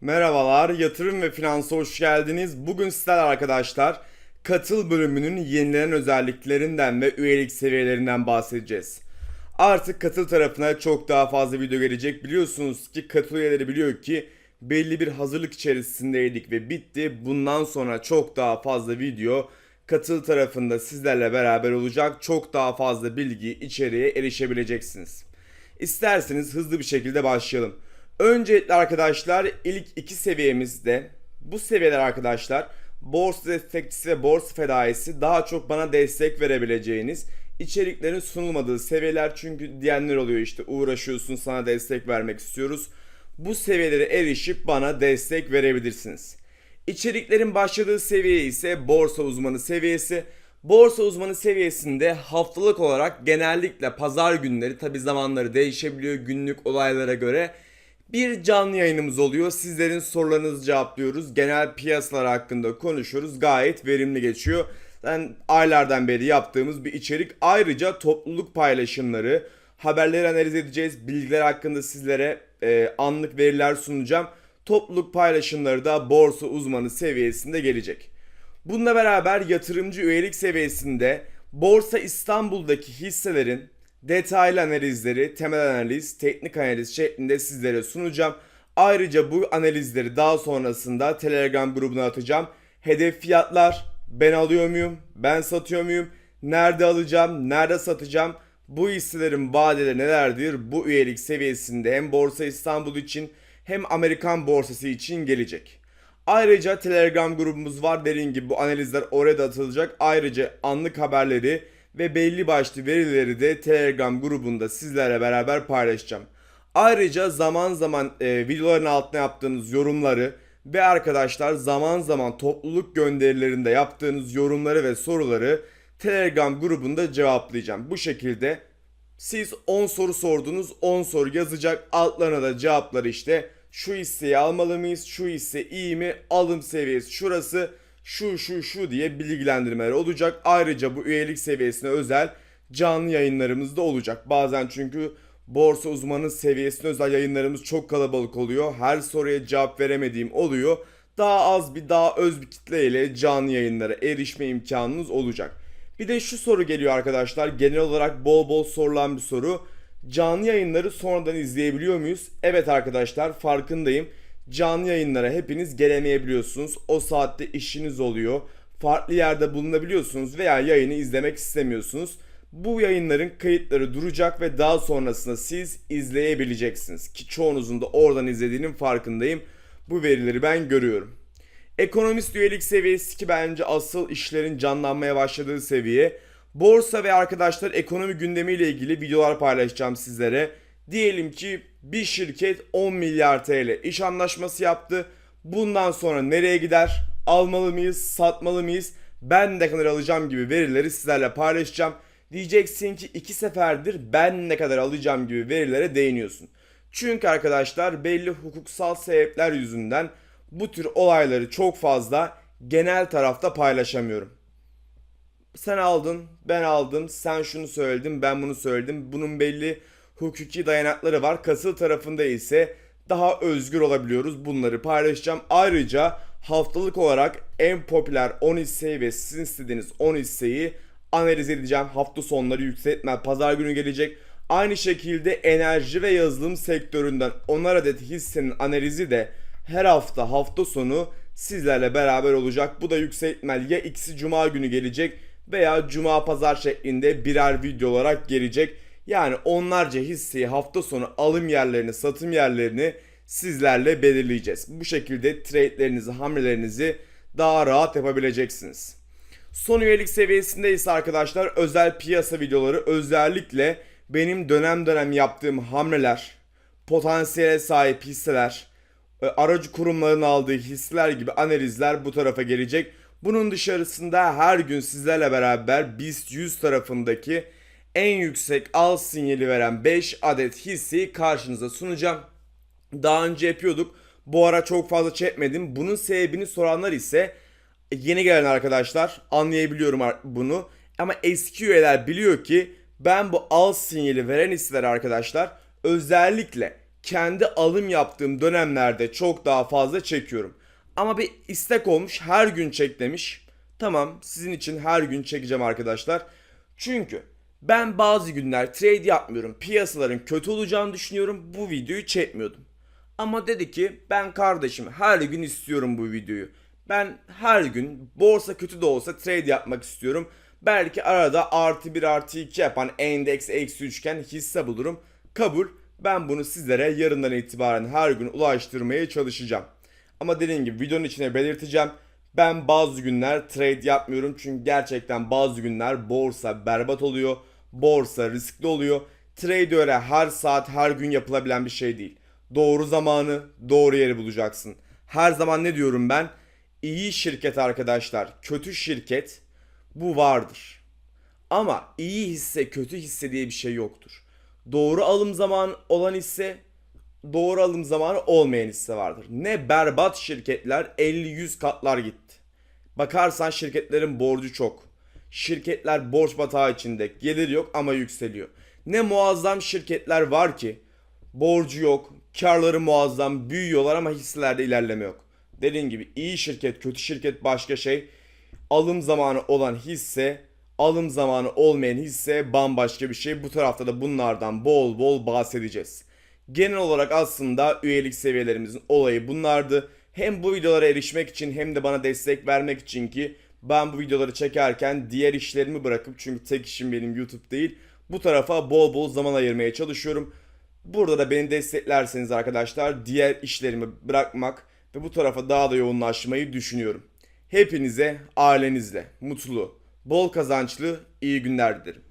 Merhabalar, yatırım ve finansa hoş geldiniz. Bugün sizler arkadaşlar katıl bölümünün yenilenen özelliklerinden ve üyelik seviyelerinden bahsedeceğiz. Artık katıl tarafına çok daha fazla video gelecek. Biliyorsunuz ki katıl üyeleri biliyor ki belli bir hazırlık içerisindeydik ve bitti. Bundan sonra çok daha fazla video katıl tarafında sizlerle beraber olacak. Çok daha fazla bilgi, içeriğe erişebileceksiniz. İsterseniz hızlı bir şekilde başlayalım. Öncelikle arkadaşlar ilk iki seviyemizde bu seviyeler arkadaşlar borsa destekçisi ve borsa fedaisi daha çok bana destek verebileceğiniz içeriklerin sunulmadığı seviyeler çünkü diyenler oluyor işte uğraşıyorsun sana destek vermek istiyoruz. Bu seviyelere erişip bana destek verebilirsiniz. İçeriklerin başladığı seviye ise borsa uzmanı seviyesi. Borsa uzmanı seviyesinde haftalık olarak genellikle pazar günleri tabi zamanları değişebiliyor günlük olaylara göre bir canlı yayınımız oluyor. Sizlerin sorularınızı cevaplıyoruz. Genel piyasalar hakkında konuşuyoruz. Gayet verimli geçiyor. Yani aylardan beri yaptığımız bir içerik. Ayrıca topluluk paylaşımları, haberleri analiz edeceğiz. Bilgiler hakkında sizlere e, anlık veriler sunacağım. Topluluk paylaşımları da borsa uzmanı seviyesinde gelecek. Bununla beraber yatırımcı üyelik seviyesinde Borsa İstanbul'daki hisselerin detaylı analizleri, temel analiz, teknik analiz şeklinde sizlere sunacağım. Ayrıca bu analizleri daha sonrasında Telegram grubuna atacağım. Hedef fiyatlar, ben alıyor muyum, ben satıyor muyum, nerede alacağım, nerede satacağım, bu hisselerin vadeleri nelerdir bu üyelik seviyesinde hem Borsa İstanbul için hem Amerikan borsası için gelecek. Ayrıca Telegram grubumuz var. Dediğim gibi bu analizler oraya da atılacak. Ayrıca anlık haberleri ve belli başlı verileri de Telegram grubunda sizlerle beraber paylaşacağım. Ayrıca zaman zaman e, videoların altına yaptığınız yorumları ve arkadaşlar zaman zaman topluluk gönderilerinde yaptığınız yorumları ve soruları Telegram grubunda cevaplayacağım. Bu şekilde siz 10 soru sordunuz 10 soru yazacak altlarına da cevapları işte şu hisseyi almalı mıyız şu hisse iyi mi alım seviyesi şurası şu şu şu diye bilgilendirmeler olacak. Ayrıca bu üyelik seviyesine özel canlı yayınlarımız da olacak. Bazen çünkü borsa uzmanı seviyesine özel yayınlarımız çok kalabalık oluyor. Her soruya cevap veremediğim oluyor. Daha az bir daha öz bir kitleyle canlı yayınlara erişme imkanınız olacak. Bir de şu soru geliyor arkadaşlar. Genel olarak bol bol sorulan bir soru. Canlı yayınları sonradan izleyebiliyor muyuz? Evet arkadaşlar farkındayım. Canlı yayınlara hepiniz gelemeyebiliyorsunuz. O saatte işiniz oluyor. Farklı yerde bulunabiliyorsunuz veya yayını izlemek istemiyorsunuz. Bu yayınların kayıtları duracak ve daha sonrasında siz izleyebileceksiniz. Ki çoğunuzun da oradan izlediğinin farkındayım. Bu verileri ben görüyorum. Ekonomist üyelik seviyesi ki bence asıl işlerin canlanmaya başladığı seviye. Borsa ve arkadaşlar ekonomi gündemiyle ilgili videolar paylaşacağım sizlere. Diyelim ki bir şirket 10 milyar TL iş anlaşması yaptı. Bundan sonra nereye gider? Almalı mıyız? Satmalı mıyız? Ben ne kadar alacağım gibi verileri sizlerle paylaşacağım. Diyeceksin ki iki seferdir ben ne kadar alacağım gibi verilere değiniyorsun. Çünkü arkadaşlar belli hukuksal sebepler yüzünden bu tür olayları çok fazla genel tarafta paylaşamıyorum. Sen aldın, ben aldım, sen şunu söyledin, ben bunu söyledim. Bunun belli hukuki dayanakları var. Kasıl tarafında ise daha özgür olabiliyoruz. Bunları paylaşacağım. Ayrıca haftalık olarak en popüler 10 hisseyi ve sizin istediğiniz 10 hisseyi analiz edeceğim. Hafta sonları yükseltme pazar günü gelecek. Aynı şekilde enerji ve yazılım sektöründen 10'ar adet hissenin analizi de her hafta hafta sonu sizlerle beraber olacak. Bu da yükseltmel ya ikisi cuma günü gelecek veya cuma pazar şeklinde birer video olarak gelecek. Yani onlarca hisseyi hafta sonu alım yerlerini, satım yerlerini sizlerle belirleyeceğiz. Bu şekilde trade'lerinizi, hamlelerinizi daha rahat yapabileceksiniz. Son üyelik seviyesinde ise arkadaşlar özel piyasa videoları özellikle benim dönem dönem yaptığım hamleler, potansiyele sahip hisseler, e, aracı kurumların aldığı hisseler gibi analizler bu tarafa gelecek. Bunun dışarısında her gün sizlerle beraber BIST 100 tarafındaki en yüksek al sinyali veren 5 adet hisseyi karşınıza sunacağım. Daha önce yapıyorduk. Bu ara çok fazla çekmedim. Bunun sebebini soranlar ise yeni gelen arkadaşlar anlayabiliyorum bunu. Ama eski üyeler biliyor ki ben bu al sinyali veren hisseler arkadaşlar özellikle kendi alım yaptığım dönemlerde çok daha fazla çekiyorum. Ama bir istek olmuş her gün çek demiş. Tamam sizin için her gün çekeceğim arkadaşlar. Çünkü ben bazı günler trade yapmıyorum. Piyasaların kötü olacağını düşünüyorum. Bu videoyu çekmiyordum. Ama dedi ki ben kardeşim her gün istiyorum bu videoyu. Ben her gün borsa kötü de olsa trade yapmak istiyorum. Belki arada artı 1 artı 2 yapan endeks eksi üçgen hisse bulurum. Kabul. Ben bunu sizlere yarından itibaren her gün ulaştırmaya çalışacağım. Ama dediğim gibi videonun içine belirteceğim. Ben bazı günler trade yapmıyorum çünkü gerçekten bazı günler borsa berbat oluyor. Borsa riskli oluyor. Trade öyle her saat her gün yapılabilen bir şey değil. Doğru zamanı, doğru yeri bulacaksın. Her zaman ne diyorum ben? İyi şirket arkadaşlar, kötü şirket bu vardır. Ama iyi hisse, kötü hisse diye bir şey yoktur. Doğru alım zamanı olan hisse, doğru alım zamanı olmayan hisse vardır. Ne berbat şirketler 50-100 katlar gitti. Bakarsan şirketlerin borcu çok. Şirketler borç batağı içinde. Gelir yok ama yükseliyor. Ne muazzam şirketler var ki borcu yok, karları muazzam, büyüyorlar ama hisselerde ilerleme yok. Dediğim gibi iyi şirket, kötü şirket başka şey. Alım zamanı olan hisse, alım zamanı olmayan hisse bambaşka bir şey. Bu tarafta da bunlardan bol bol bahsedeceğiz. Genel olarak aslında üyelik seviyelerimizin olayı bunlardı. Hem bu videolara erişmek için hem de bana destek vermek için ki ben bu videoları çekerken diğer işlerimi bırakıp çünkü tek işim benim YouTube değil. Bu tarafa bol bol zaman ayırmaya çalışıyorum. Burada da beni desteklerseniz arkadaşlar diğer işlerimi bırakmak ve bu tarafa daha da yoğunlaşmayı düşünüyorum. Hepinize ailenizle mutlu, bol kazançlı iyi günler dilerim.